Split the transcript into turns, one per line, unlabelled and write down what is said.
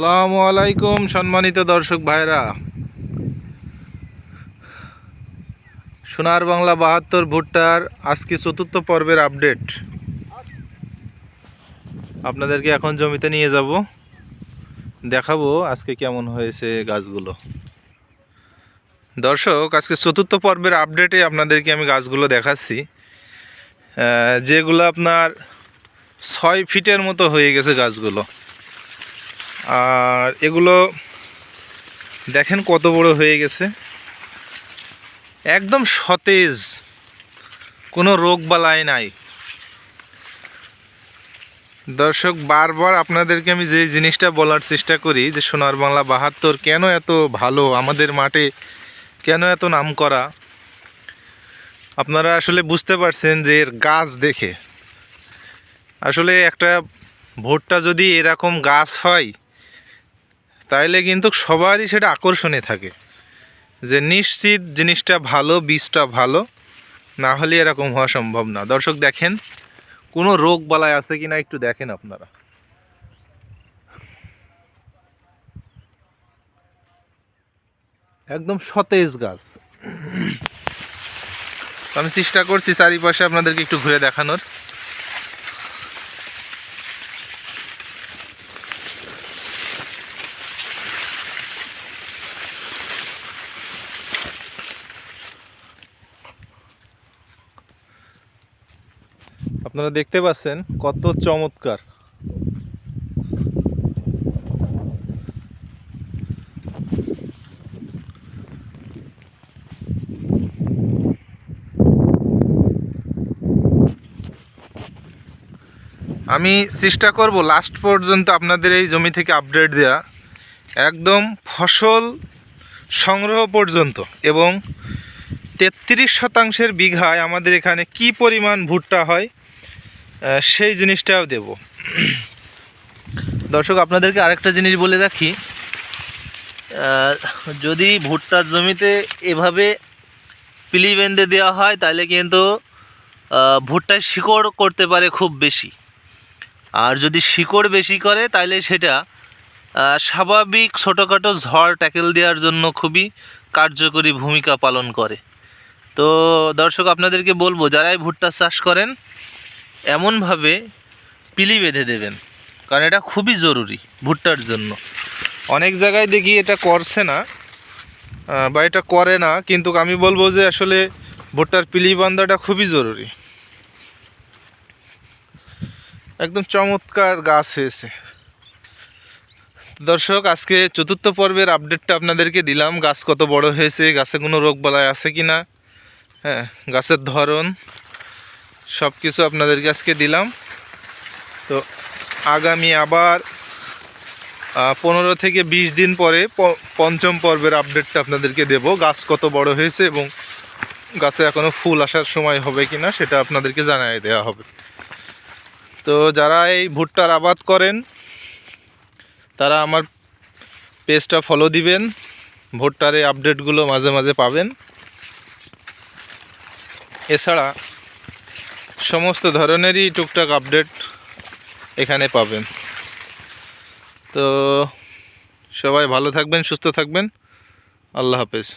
সালামু আলাইকুম সম্মানিত দর্শক ভাইরা। সোনার বাংলা বাহাত্তর ভুট্টার আজকে চতুর্থ পর্বের আপডেট। আপনাদেরকে এখন জমিতে নিয়ে যাব। দেখাবো আজকে কেমন হয়েছে গাছগুলো। দর্শক, আজকে চতুর্থ পর্বের আপডেটে আপনাদেরকে আমি গাছগুলো দেখাচ্ছি। যেগুলো আপনার ছয় ফিটের মতো হয়ে গেছে গাছগুলো। আর এগুলো দেখেন কত বড় হয়ে গেছে। একদম সতেজ, কোনো রোগ বালাই নাই। দর্শক, বারবার আপনাদেরকে আমি যে জিনিসটা বলার চেষ্টা করি যে সোনার বাংলা বাহাত্তর কেন এত ভালো, আমাদের মাঠে কেন এত নাম করা আপনারা আসলে বুঝতে পারছেন যে এর গাছ দেখে। আসলে একটা ভুট্টা যদি এরকম গাছ হয় তাইলে কিন্তু সবারই সেটা আকর্ষণে থাকে। যে নিশ্চিত জিনিসটা ভালো, বীজটা ভালো, না হলে এরকম হওয়া সম্ভব না। দর্শক দেখেন, কোনো রোগ বালায় আছে কি না একটু দেখেন আপনারা। একদম সতেজ গাছ। আমি চেষ্টা করছি চারিপাশে আপনাদেরকে একটু ঘুরে দেখানোর। আপনারা দেখতে পাচ্ছেন কত চমৎকার। আমি চেষ্টা করব লাস্ট পর্যন্ত আপনাদের এই জমি থেকে আপডেট দেওয়া একদম ফসল সংগ্রহ পর্যন্ত এবং তেত্রিশ শতাংশের বিঘায় আমাদের এখানে কি পরিমাণ ভুট্টা হয় সেই জিনিসটাও দেব। দর্শক, আপনাদেরকে আরেকটা জিনিস বলে রাখি যদি ভুট্টার জমিতে এভাবে পিলি বেঁধে দেওয়া হয়, তাহলে কিন্তু ভুট্টায় শিকড় করতে পারে খুব বেশি। আর যদি শিকড় বেশি করে, তাহলে সেটা স্বাভাবিক ছোটোখাটো ঝড় ট্যাকেল দেওয়ার জন্য খুবই কার্যকরী ভূমিকা পালন করে। তো দর্শক, আপনাদেরকে বলব, যারাই ভুট্টা চাষ করেন এমনভাবে পিলি বেঁধে দেবেন, কারণ এটা খুবই জরুরি ভুট্টার জন্য। অনেক জায়গায় দেখি এটা করছে না বা এটা করে না, কিন্তু আমি বলব যে আসলে ভুট্টার পিলি বান্ধাটা খুবই জরুরি। একদম চমৎকার গাছ হয়েছে। দর্শক, আজকে চতুর্থ পর্বের আপডেটটা আপনাদেরকে দিলাম, গাছ কত বড় হয়েছে, গাছে কোনো রোগ বালাই আছে কি না হ্যাঁ গাছের ধরন। সব কিছু আপনাদেরকে আজকে দিলাম। তো আগামী আবার পনেরো থেকে বিশ দিন পরে পঞ্চম পর্বের আপডেটটা আপনাদেরকে দেব। গাছ কত বড় হয়েছে এবং গাছে এখনও ফুল আসার সময় হবে কি না সেটা আপনাদেরকে জানিয়ে দেওয়া হবে। তো যারা এই ভুট্টার আবাদ করেন, তারা আমার পেজটা ফলো দিবেন। ভুট্টার এই আপডেটগুলো মাঝে মাঝে পাবেন। এছাড়া সমস্ত ধরনেরই টুকটাক আপডেট এখানে পাবেন। তো সবাই ভালো থাকবেন সুস্থ থাকবেন। আল্লাহ হাফেজ।